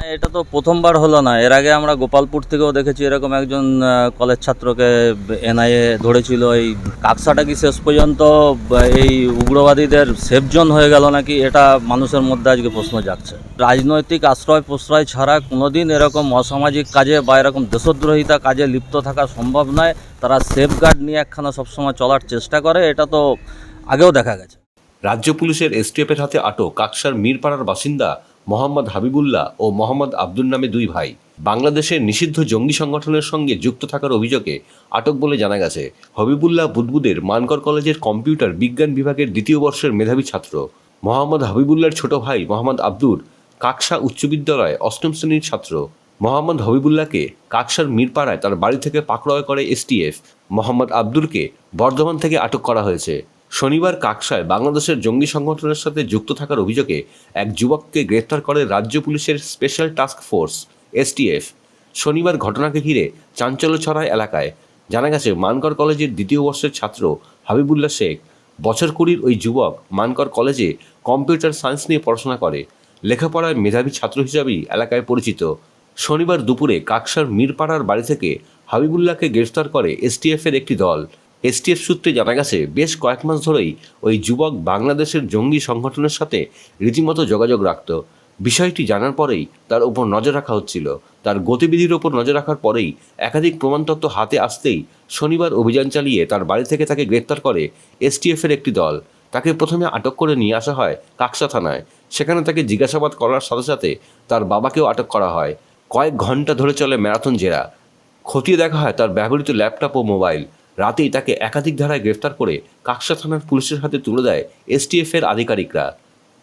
এটা তো প্রথমবার হলো না। এর আগে আমরা গোপালপুর থেকেও দেখেছি এরকম একজন কলেজ ছাত্রকে এনআইএ ধরেছিল। এই কাকসাটা কি শেষ পর্যন্ত এই উগ্রবাদীদের সেফ জোন হয়ে গেল নাকি, এটা মানুষের মধ্যে আজকে প্রশ্ন জাগছে। রাজনৈতিক আশ্রয় প্রশ্রয় ছাড়া কোনোদিন এরকম অসামাজিক কাজে বা এরকম দেশদ্রোহিতা কাজে লিপ্ত থাকা সম্ভব নয়। তারা সেফ গার্ড নিয়ে একখানা সবসময় চলার চেষ্টা করে, এটা তো আগেও দেখা গেছে। রাজ্য পুলিশের এসটিএফের হাতে আটক কাকসার মিরপাড়ার বাসিন্দা মোহাম্মদ হাবিবুল্লাহ ও মোহাম্মদ আব্দুল নামে দুই ভাই। বাংলাদেশের নিষিদ্ধ জঙ্গি সংগঠনের সঙ্গে যুক্ত থাকার অভিযোগে আটক বলে জানা গেছে, হবিবুল্লাহ বুদবুদের মানকর কলেজের কম্পিউটার বিজ্ঞান বিভাগের দ্বিতীয় বর্ষের মেধাবী ছাত্র। মোহাম্মদ হাবিবুল্লাহর ছোট ভাই মোহাম্মদ আব্দুর কাকসা উচ্চ বিদ্যালয়ে অষ্টম শ্রেণির ছাত্র। মোহাম্মদ হবিবুল্লাহকে কাকসার মিরপাড়ায় তার বাড়ি থেকে পাকড়াও করে এসটিএফ। মোহাম্মদ আব্দুরকে বর্ধমান থেকে আটক করা হয়েছে। শনিবার কাকসায় বাংলাদেশের জঙ্গি সংগঠনের সাথে যুক্ত থাকার অভিযোগে এক যুবককে গ্রেফতার করে রাজ্য পুলিশের স্পেশাল টাস্ক ফোর্স, এসটিএফ। শনিবার ঘটনাকে ঘিরে চাঞ্চল্য ছড়ায় এলাকায় জানা গেছে, মানকর কলেজের দ্বিতীয় বর্ষের ছাত্র হাবিবুল্লাহ শেখ বছর কুড়ির ওই যুবক মানকর কলেজে কম্পিউটার সায়েন্স নিয়ে পড়াশোনা করে। লেখাপড়ায় মেধাবী ছাত্র হিসাবেই এলাকায় পরিচিত। শনিবার দুপুরে কাকসার মিরপাড়ার বাড়ি থেকে হাবিবুল্লাহকে গ্রেফতার করে এসটিএফের একটি দল। এসটিএফ সূত্রে জানা গেছে, বেশ কয়েক মাস ধরেই ওই যুবক বাংলাদেশের জঙ্গি সংগঠনের সাথে রীতিমতো যোগাযোগ রাখত। বিষয়টি জানার পরেই তার উপর নজর রাখা হচ্ছিল। তার গতিবিধির ওপর নজর রাখার পরেই একাধিক প্রমাণতত্ত্ব হাতে আসতেই শনিবার অভিযান চালিয়ে তার বাড়ি থেকে তাকে গ্রেপ্তার করে এসটিএফের একটি দল। তাকে প্রথমে আটক করে নিয়ে আসা হয় কাকসা থানায়। সেখানে তাকে জিজ্ঞাসাবাদ করার সাথে সাথে তার বাবাকেও আটক করা হয়। কয়েক ঘণ্টা ধরে চলে ম্যারাথন জেরা। খতিয়ে দেখা হয় তার ব্যবহৃত ল্যাপটপ ও মোবাইল। রাতেই তাকে একাধিক ধারায় গ্রেফতার করে কাকসা থানার পুলিশের হাতে তুলে দেয় এসটিএফ এর আধিকারিকরা।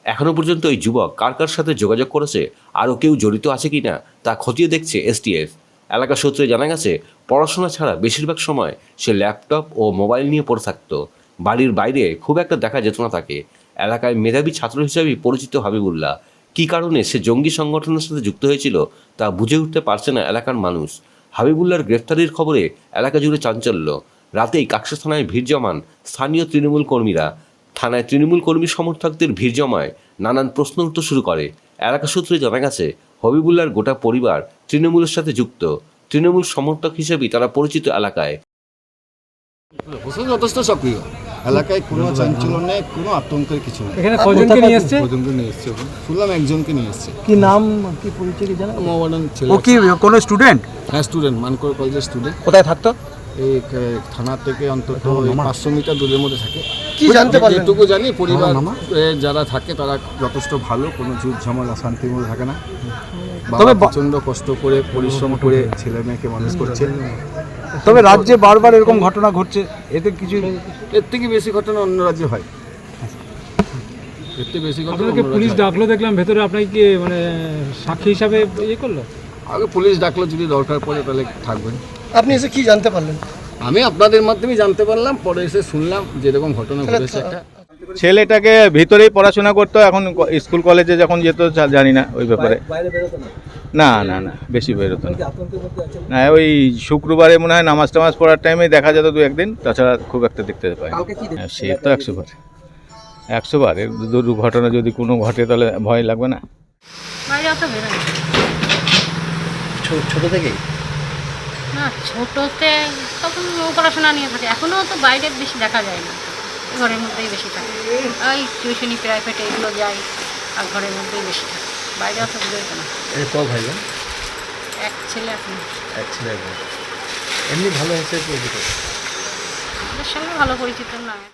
এখনও পর্যন্ত এই যুবক কার কার সাথে যোগাযোগ করেছে, আরও কেউ জড়িত আছে কিনা তা খতিয়ে দেখছে এসটিএফ। এলাকা সূত্রে জানা গেছে, পড়াশোনা ছাড়া বেশিরভাগ সময় সে ল্যাপটপ ও মোবাইল নিয়ে পড়ে থাকত। বাড়ির বাইরে খুব একটা দেখা যেত না তাকে। এলাকায় মেধাবী ছাত্র হিসেবেই পরিচিত হাবিবুল্লাহ। কী কারণে সে জঙ্গি সংগঠনের সাথে যুক্ত হয়েছিল তা বুঝে উঠতে পারছে না এলাকার মানুষ। হাবিবুল্লাহর গ্রেফতারির খবরে এলাকা জুড়ে চাঞ্চল্য। রাতেই কাকসা থানায় ভিড় জমান স্থানীয় তৃণমূল কর্মীরা। থানায় তৃণমূল কর্মী সমর্থকদের ভিড় জমায় নানান প্রশ্ন উঠতে শুরু করে। এলাকা সূত্রে জানা গেছে হবিবুল্লাহর গোটা পরিবার তৃণমূলের সাথে যুক্ত। তৃণমূল সমর্থক হিসেবেই তারা পরিচিত এলাকায়। যথেষ্ট সক্রিয়। এলাকায় কোনো চাঞ্চল্য নেই কোনো আতঙ্কের কিছু নেই। এখানে কজনকে নিয়ে এসছে? পর্যন্ত নিয়ে এসছে। শুনলাম একজনকে নিয়ে এসছে। কি নাম কি পরিচয় কি জানা ছেলে ও কি কোনো স্টুডেন্ট হ্যাঁ স্টুডেন্ট মানকর কলেজের স্টুডেন্ট কোথায় থাকতো? এই থানা থেকে অন্তত পাঁচশো মিটার দূরের মধ্যে থাকে। কি জানতে পারলেন? যেটুকু জানি পরিবার যারা থাকে তারা যথেষ্ট ভালো কোনো ঝুট ঝামেলা শান্তির মধ্যে থাকে না। তবে প্রচণ্ড কষ্ট করে পরিশ্রম করে ছেলে মেয়েকে মানুষ করছে। তবে রাজ্যে বারবার এরকম ঘটনা ঘটছে এতে কিছু এর থেকে বেশি ঘটনা অন্য রাজ্যে হয়। এর থেকে বেশি ঘটনা পুলিশ ডাকলো দেখলাম ভেতরে আপনাকে কি মানে সাক্ষী হিসাবে ইয়ে করল? আগে পুলিশ ডাকলো যদি দরকার পড়ে তাহলে থাকবেন। আপনি এসে কি জানতে পারলেন? আমি আপনাদের মাধ্যমে জানতে পারলাম পরে এসে শুনলাম যেরকম ঘটনা ঘটেছে একটা। ছেলেটাকে ভিতরেই পড়াশোনা করতো এখন স্কুল কলেজে যখন যেত জানি না ওই ব্যাপারে। না? না না বেশি বেরোতো না। না ওই শুক্রবারে মনে হয় নামাজ টামাজ পড়ার টাইমে দেখা যেত দু একদিন তাছাড়া খুব একটা দেখতে পাই হ্যাঁ, সে তো একশো বার। একশো বার দু- দুর্ঘটনা যদি কোনো ঘটে তাহলে ভয় লাগবে না। ছোট থেকেই? না ছোটোতে তখন পড়াশোনা নিয়ে থাকে। এখনও তো বাইরে বেশি দেখা যায় না। ঘরের মধ্যেই বেশি থাকে। ওই টিউশনি প্রাইভেট এগুলো যায় আর ঘরের মধ্যেই বেশি থাকে। বাইরে অত বেরোতো না। ক ভাই এক ছেলে এখন এক ছেলে এমনি ভালো হয়েছে পরিচিত আমাদের সঙ্গে ভালো পরিচিত না